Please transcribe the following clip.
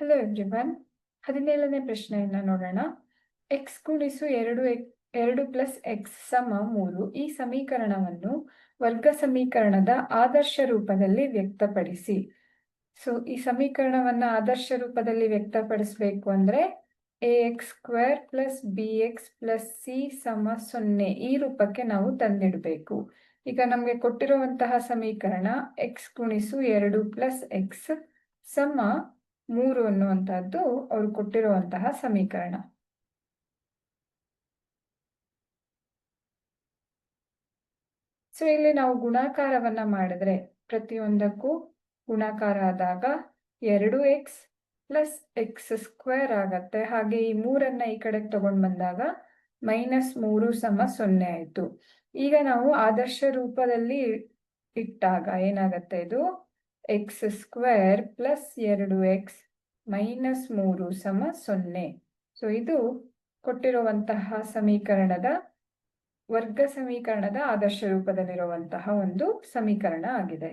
Hello everyone ಹದಿನೇಳನೇ ಪ್ರಶ್ನೆಯನ್ನ ನೋಡೋಣ. ಎಕ್ಸ್ ಗುಣಿಸು ಎರಡು ಎರಡು ಪ್ಲಸ್ ಎಕ್ಸ್ ಸಮ ಮೂರು ಈ ಸಮೀಕರಣವನ್ನು ವರ್ಗ ಸಮೀಕರಣದ ಆದರ್ಶ ರೂಪದಲ್ಲಿ ವ್ಯಕ್ತಪಡಿಸಿ. ಸೊ ಈ ಸಮೀಕರಣವನ್ನು ಆದರ್ಶ ರೂಪದಲ್ಲಿ ವ್ಯಕ್ತಪಡಿಸಬೇಕು ಅಂದ್ರೆ A X square plus B X plus C ಸಮ ಸೊನ್ನೆ ಈ ರೂಪಕ್ಕೆ ನಾವು ತಂದಿಡಬೇಕು. ಈಗ ನಮಗೆ ಕೊಟ್ಟಿರುವಂತಹ ಸಮೀಕರಣ ಎಕ್ಸ್ ಗುಣಿಸು ಎರಡು ಪ್ಲಸ್ ಎಕ್ಸ್ ಸಮ ಮೂರು ಅನ್ನುವಂತಹದ್ದು ಅವರು ಕೊಟ್ಟಿರುವಂತಹ ಸಮೀಕರಣ. ಸೊ ಇಲ್ಲಿ ನಾವು ಗುಣಾಕಾರವನ್ನ ಮಾಡಿದ್ರೆ ಪ್ರತಿಯೊಂದಕ್ಕೂ ಗುಣಾಕಾರ ಆದಾಗ ಎರಡು ಎಕ್ಸ್ ಪ್ಲಸ್ ಎಕ್ಸ್ ಸ್ಕ್ವೇರ್ ಆಗತ್ತೆ. ಹಾಗೆ ಈ ಮೂರನ್ನ ಈ ಕಡೆಗೆ ತಗೊಂಡ್ ಬಂದಾಗ ಮೈನಸ್ ಮೂರು ಸಮ ಸೊನ್ನೆ ಆಯ್ತು. ಈಗ ನಾವು ಆದರ್ಶ ರೂಪದಲ್ಲಿ ಇಟ್ಟಾಗ ಏನಾಗತ್ತೆ ಇದು? ಎಕ್ಸ್ ಸ್ಕ್ವೇರ್ ಪ್ಲಸ್ ಎರಡು ಎಕ್ಸ್ ಮೈನಸ್ ಮೂರು ಸಮ ಸೊನ್ನೆ. ಸೊ ಇದು ಕೊಟ್ಟಿರುವಂತಹ ಸಮೀಕರಣದ ವರ್ಗ ಸಮೀಕರಣದ ಆದರ್ಶ ರೂಪದಲ್ಲಿರುವಂತಹ ಒಂದು ಸಮೀಕರಣ ಆಗಿದೆ.